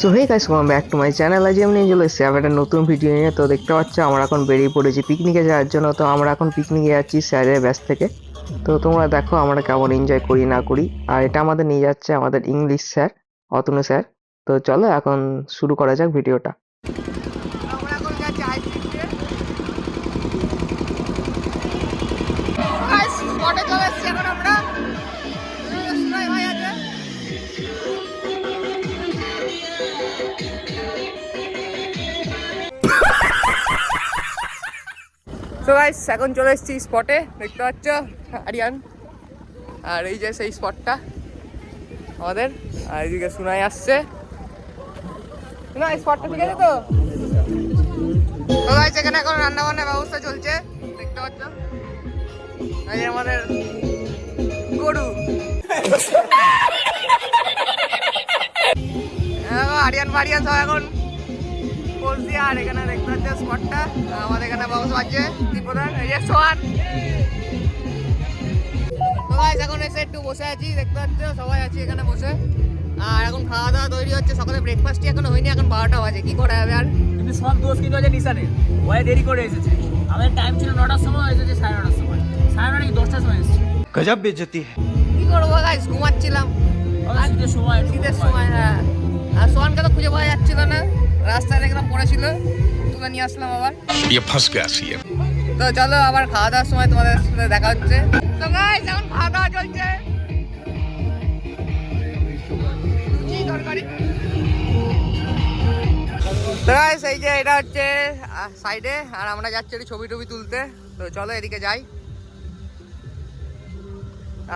So hey guys welcome back to my channel আজ আমি নিয়ে চলে এসেছি আবার একটা নতুন ভিডিও নিয়ে। তো দেখতে পাচ্ছ, আমরা এখন বেরিয়ে পড়েছি পিকনিকে যাওয়ার জন্য। তো আমরা এখন পিকনিকে যাচ্ছি স্যারের ব্যাস থেকে। তো তোমরা দেখো, আমরা কেমন এনজয় করি, না করি। আর এটা আমাদের নিয়ে যাচ্ছে আমাদের ইংলিশ স্যার অতনু স্যার তো চলো, এখন শুরু করা যাক ভিডিওটা আমরা। তো গাইস এখন চলে এসেছি স্পটে দেখতে পাচ্ছ? আরিয়ান। আর এই যে সেই স্পটটা আমাদের। আর এইদিকে সুনাই আসছে। সুনাই স্পটটা ঠিক আছে তো? তো গাইস এখানে এখন রান্না বান্নার ব্যবস্থা চলছে। দেখতে পাচ্ছ? এই আমাদের গরু। দেখো, আরিয়ান ফারিয়ান সব এখন পোস্ট দিয়ে আর এখানে দেখতে হচ্ছে স্পটটা আমাদের এখানে বাবুস বাজছে ত্রিপুরার এই যে এখন এসে একটু বসে আছি দেখতে পাচ্ছ সবাই আছি এখানে বসে। আর এখন খাওয়া দাওয়া তৈরি হচ্ছে সকালে ব্রেকফাস্টই এখন হয়নি এখন বারোটা বাজে কি করা হবে আর? কিন্তু সব দোষ কিন্তু আছে নিশানে ওয়াই দেরি করে এসেছে। আমাদের টাইম ছিল নটার সময় এসেছে সাড়ে নটার সময়। সাড়ে নটা কি দশটার সময় এসেছে? গজব বেজতি কি করব গাইস ঘুমাচ্ছিলাম। শীতের সময় শীতের সময় হ্যাঁ। আর সোহানকে তো খুঁজে পাওয়া যাচ্ছিল না। রাস্তায় দেখলাম পড়েছিল তুলে নিয়ে আসলাম আবার। তো চলো আবার খাওয়া দাওয়ার সময় তোমাদের সাথে দেখা হচ্ছে। তো গাইস এখন খাওয়া দাওয়া চলছে তো গাইস এই যে এটা হচ্ছে সাইডে আর আমরা যাচ্ছি একটু ছবি টবি তুলতে। তো চলো এদিকে যাই।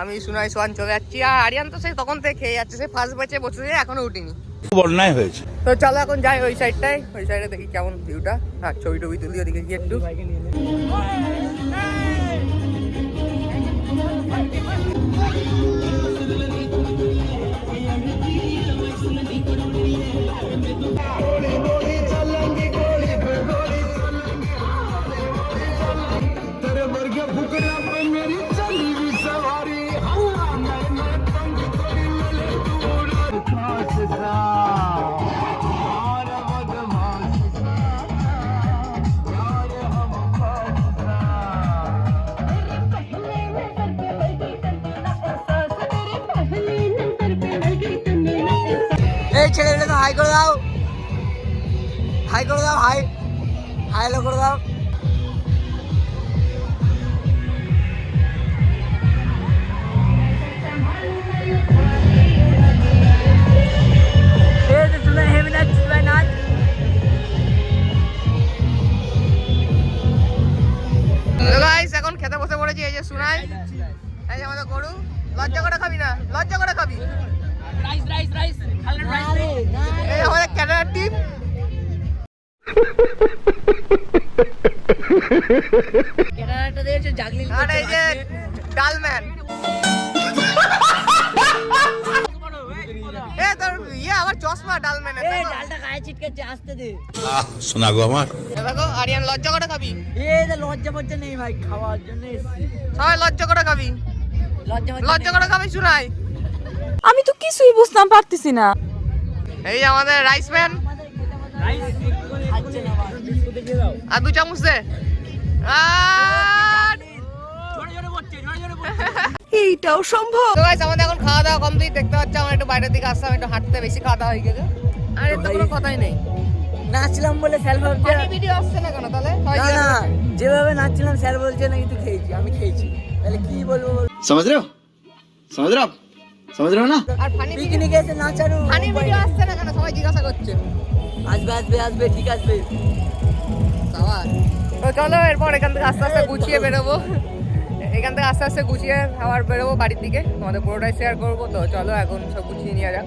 আমি সুনাই সোয়ান চলে যাচ্ছি। আর আরিয়ান তো সেই তখন থেকে খেয়ে যাচ্ছে সে ফার্স্ট ব্যাচে বসে এখনও উঠিনি। বন্যায় হয়েছে। তো চলো এখন যাই ওই সাইডটায় ওই সাইডে দেখি কেমন ভিউটা আর ছবি টবি তুলি ওদিকে গিয়ে একটু। এই দিলে তো হাই করে দাও। হাই করে দাও, হাই। হাই হ্যালো করে দাও। হেভি গায়ে আসতে লজ্জা করে খাবি? লজ্জা নেই ভাই খাওয়ার লজ্জা করে খাবি? লজ্জা করে খাবি আমি তো কিছুই বুঝতাম পারতেছি না। এই আমাদের রাইস ম্যান আর দু চামচ দে। এইটাও সম্ভব। তো গাইস আমাদের এখন খাওয়া দাওয়া কমপ্লিট দেখতে পাচ্ছি আমরা একটু বাইরের দিকে আসলাম একটু হাঁটতে বেশি খাওয়া দাওয়া হয়ে গেছে। আর এটা কোনো কথাই নেই। নাচলাম বলে স্যার বলছে ভিডিও আসছে না কেন তাহলে? না না যেভাবে নাচছিলাম স্যার বলছে নাকি তুই খেয়েছি আমি খেয়েছি। তাহলে কি বলব সমজ রে সমাজ রে সমুদ্র না? আর ফানি পিকনিকে এসে নাচারু ফানি ভিডিও আসছে না কেন? সবাই জিজ্ঞাসা করছে। আসবে আসবে আসবে ঠিক আসবে। সাওয়ার তো চলো এরপর এখান থেকে আস্তে আস্তে গুছিয়ে বেরোবো। এখান থেকে আস্তে আস্তে গুছিয়ে খাবার বেরোবো বাড়ির দিকে। তোমাদের পুরোটাই শেয়ার করব তো। চলো এখন সব গুছিয়ে নিয়ে যাক।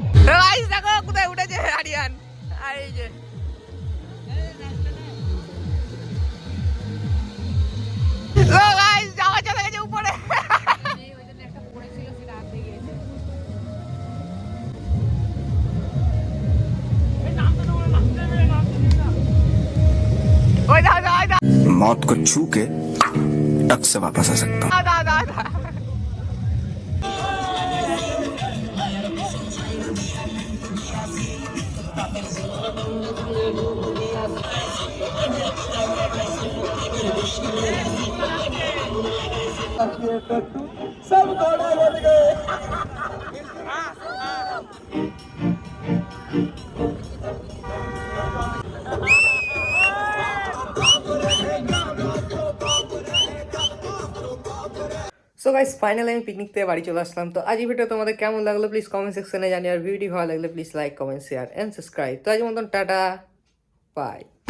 দেখো কোথায় উঠেছে হারিয়ান আর এই যে। मौत को छू के टक से वापस आ सकता हूँ Thank you. So guys finally আমি পিকনিক থেকে বাড়ি চলে আসলাম। তো আজ ভিডিও তোমাদের কেমন লাগল প্লিজ কমেন্ট সেকশনে জানি আর ভিডিও ভালো লাগলে please like comment share and subscribe তো আজ মতন, টাটা। বাই